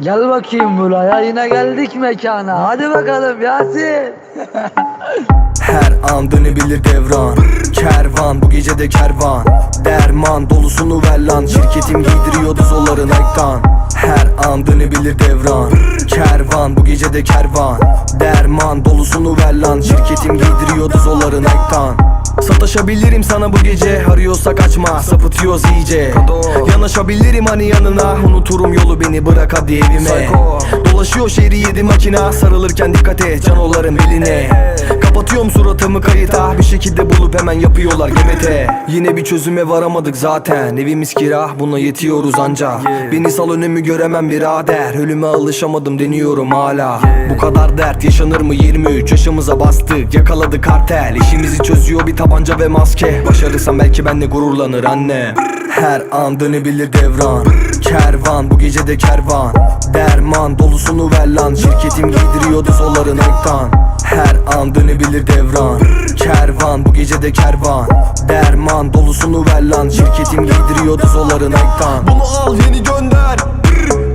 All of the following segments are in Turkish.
Gel bakayım buraya yine geldik mekana. Hadi bakalım Yasin. Her an dönebilir devran. Kervan bu gece de kervan. Derman dolusunu ver lan. Şirketim giydiriyordu zoların ekran. Her an dönebilir devran. Kervan bu gece de kervan. Derman dolusunu ver lan. Şirketim giydiriyordu zolların ektan Sataşabilirim sana bu gece. Arıyorsa kaçma sapıtıyoruz iyice. Yanaşabilirim hani yanına. Unuturum yolu beni bırak hadi evime. Dolaşıyor şehri yedi makina Sarılırken dikkat et canoların beline Kapatıyorum suratımı kayıta. Bir şekilde bulup hemen yapıyorlar gemete. Yine bir çözüme varamadık zaten. Evimiz kira buna yetiyoruz anca Beni sal önümü göremem birader. Ölüme alışamadım deniyorum hala. Bu kadar dert yaşanır mı? 23 yaşımıza bastık Yakaladı kartel. İşimizi çözüyor bir tabanca ve maske. Başarırsam belki benle gururlanır anne. Her an dönebilir devran. Kervan bu gece de kervan. Derman dolusunu ver lan. Şirketim giydiriyordu zolların ektan Her an dönebilir devran. Kervan bu gece de kervan. Derman dolusunu ver lan. Şirketim giydiriyordu zolların ektan Bunu al yeni gönder. Brr,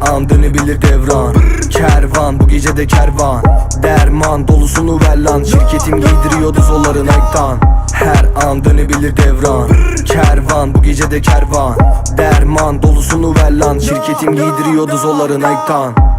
an dönebilir devran. Kervan bu gece de kervan. Derman dolusunu ver lan. Şirketim giydiriyordu zolların ektan. Her an dönebilir devran. Kervan bu gece de kervan. Derman dolusunu ver lan. Şirketim giydiriyordu zolların ektan